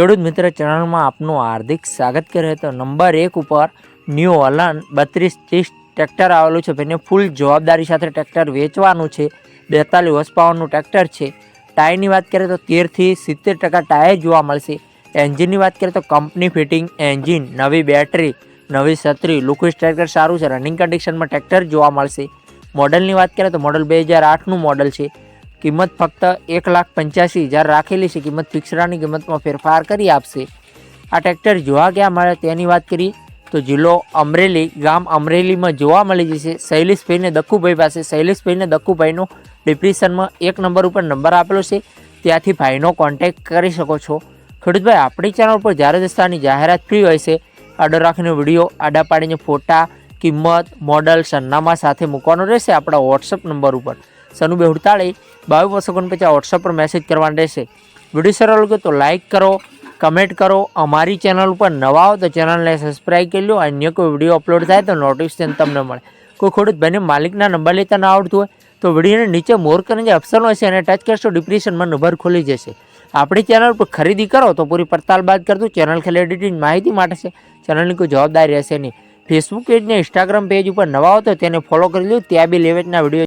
ખેડૂત મિત્ર ચેનલમાં આપનું હાર્દિક સ્વાગત કરે તો નંબર એક ઉપર ન્યૂ હલન બત્રીસ ત્રીસ ટ્રેક્ટર આવેલું છે. ભાઈને ફૂલ જવાબદારી સાથે ટ્રેક્ટર વેચવાનું છે. બેતાલીસ હોર્સ પાવરનું ટ્રેક્ટર છે. ટાયરની વાત કરીએ તો તેરથી સિત્તેર ટકા ટાયર જોવા મળશે. એન્જિનની વાત કરીએ તો કંપની ફિટિંગ એન્જિન, નવી બેટરી, નવી છત્રી લુકિસ ટ્રેક્ટર સારું છે. રનિંગ કન્ડિશનમાં ટ્રેક્ટર જોવા મળશે. મોડલની વાત કરીએ તો મોડલ બે હજાર આઠનું મોડલ છે. કિંમત ફક્ત એક લાખ પંચ્યાસી હજાર રાખેલી છે. કિંમત ફિક્સરાની કિંમતમાં ફેરફાર કરી આપશે. આ ટ્રેક્ટર જોવા ક્યાં મળે તેની વાત કરી, તો જિલ્લો અમરેલી, ગામ અમરેલીમાં જોવા મળી જશે. શૈલેષભાઈને દક્કુભાઈ પાસે. શૈલેષભાઈને દક્કુભાઈનો ડિપ્રેશનમાં એક નંબર ઉપર નંબર આપેલો છે. ત્યાંથી ભાઈનો કોન્ટેક્ટ કરી શકો છો. ખેડૂતભાઈ, આપણી ચેનલ પર જ્યારે દસ્તાની જાહેરાત ફ્રી હોય છે, આડો રાખીને વીડિયો, આડા પાડીને ફોટા, કિંમત મોડલ સરનામા સાથે મૂકવાનો રહેશે આપણા વોટ્સઅપ નંબર ઉપર. સનુ બે હુડતાળી બાવીસ બસો ઓગણપચાસ વોટ્સઅપ પર મેસેજ કરવાનો રહેશે. વીડિયો સરળ લાગે તો લાઇક કરો કમેન્ટ કરો, અમારી ચેનલ ઉપર નવા હો તો ચેનલને સબસ્ક્રાઈબ કરી લો અન્ય કોઈ વીડિયો અપલોડ થાય તો નોટિફિકેશન તમને મળે. કોઈ ખેડૂત ભાઈને માલિકના નંબર લેતા ના આવડતું હોય તો વિડીયોને નીચે મોર કરીને જે ઓપ્શન હોય છે એને ટચ કરશો ડિપ્રેશનમાં નંબર ખોલી જશે. આપણી ચેનલ પર ખરીદી કરો તો પૂરી પડતાલ બાદ કરતું ચેનલ ખાલી એડિટિંગ માહિતી માટે છે. ચેનલની કોઈ જવાબદારી રહેશે નહીં. ફેસબુક પેજ ને ઇન્સ્ટાગ્રામ પેજ ઉપર નવા હો તો તેને ફોલો કરી લો, ત્યાં બી લેવેચના વીડિયો